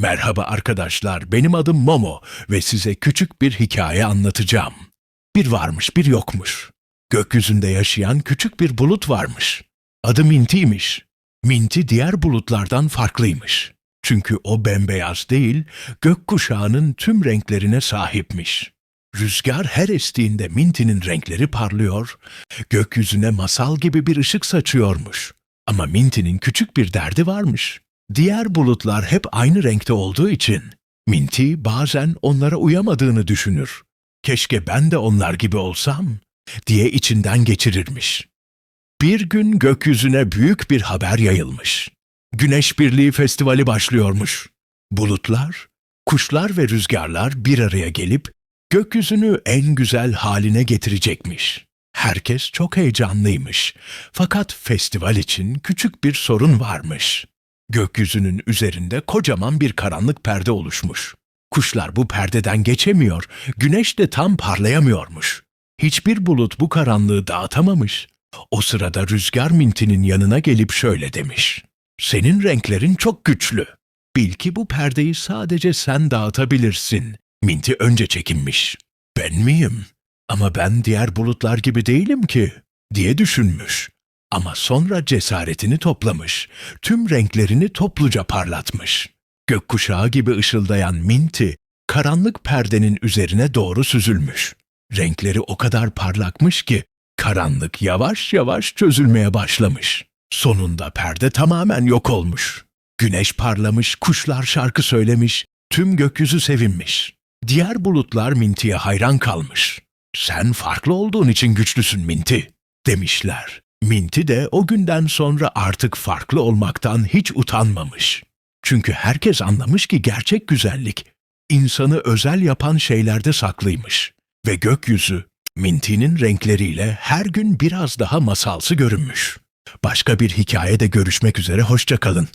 Merhaba arkadaşlar, benim adım Momo ve size küçük bir hikaye anlatacağım. Bir varmış bir yokmuş. Gökyüzünde yaşayan küçük bir bulut varmış. Adı Minti'ymiş. Minti diğer bulutlardan farklıymış. Çünkü o bembeyaz değil, gökkuşağının tüm renklerine sahipmiş. Rüzgar her estiğinde Minti'nin renkleri parlıyor, gökyüzüne masal gibi bir ışık saçıyormuş. Ama Minti'nin küçük bir derdi varmış. Diğer bulutlar hep aynı renkte olduğu için Minti bazen onlara uyamadığını düşünür. Keşke ben de onlar gibi olsam diye içinden geçirirmiş. Bir gün gökyüzüne büyük bir haber yayılmış. Güneş Birliği Festivali başlıyormuş. Bulutlar, kuşlar ve rüzgarlar bir araya gelip gökyüzünü en güzel haline getirecekmiş. Herkes çok heyecanlıymış. Fakat festival için küçük bir sorun varmış. Gökyüzünün üzerinde kocaman bir karanlık perde oluşmuş. Kuşlar bu perdeden geçemiyor, güneş de tam parlayamıyormuş. Hiçbir bulut bu karanlığı dağıtamamış. O sırada Rüzgar Minti'nin yanına gelip şöyle demiş. Senin renklerin çok güçlü. Bil ki bu perdeyi sadece sen dağıtabilirsin. Minti önce çekinmiş. Ben miyim? Ama ben diğer bulutlar gibi değilim ki, diye düşünmüş. Ama sonra cesaretini toplamış, tüm renklerini topluca parlatmış. Gökkuşağı gibi ışıldayan Minti, karanlık perdenin üzerine doğru süzülmüş. Renkleri o kadar parlakmış ki, karanlık yavaş yavaş çözülmeye başlamış. Sonunda perde tamamen yok olmuş. Güneş parlamış, kuşlar şarkı söylemiş, tüm gökyüzü sevinmiş. Diğer bulutlar Minti'ye hayran kalmış. Sen farklı olduğun için güçlüsün Minti, demişler. Minti de o günden sonra artık farklı olmaktan hiç utanmamış. Çünkü herkes anlamış ki gerçek güzellik, insanı özel yapan şeylerde saklıymış. Ve gökyüzü, Minti'nin renkleriyle her gün biraz daha masalsı görünmüş. Başka bir hikayede görüşmek üzere hoşça kalın.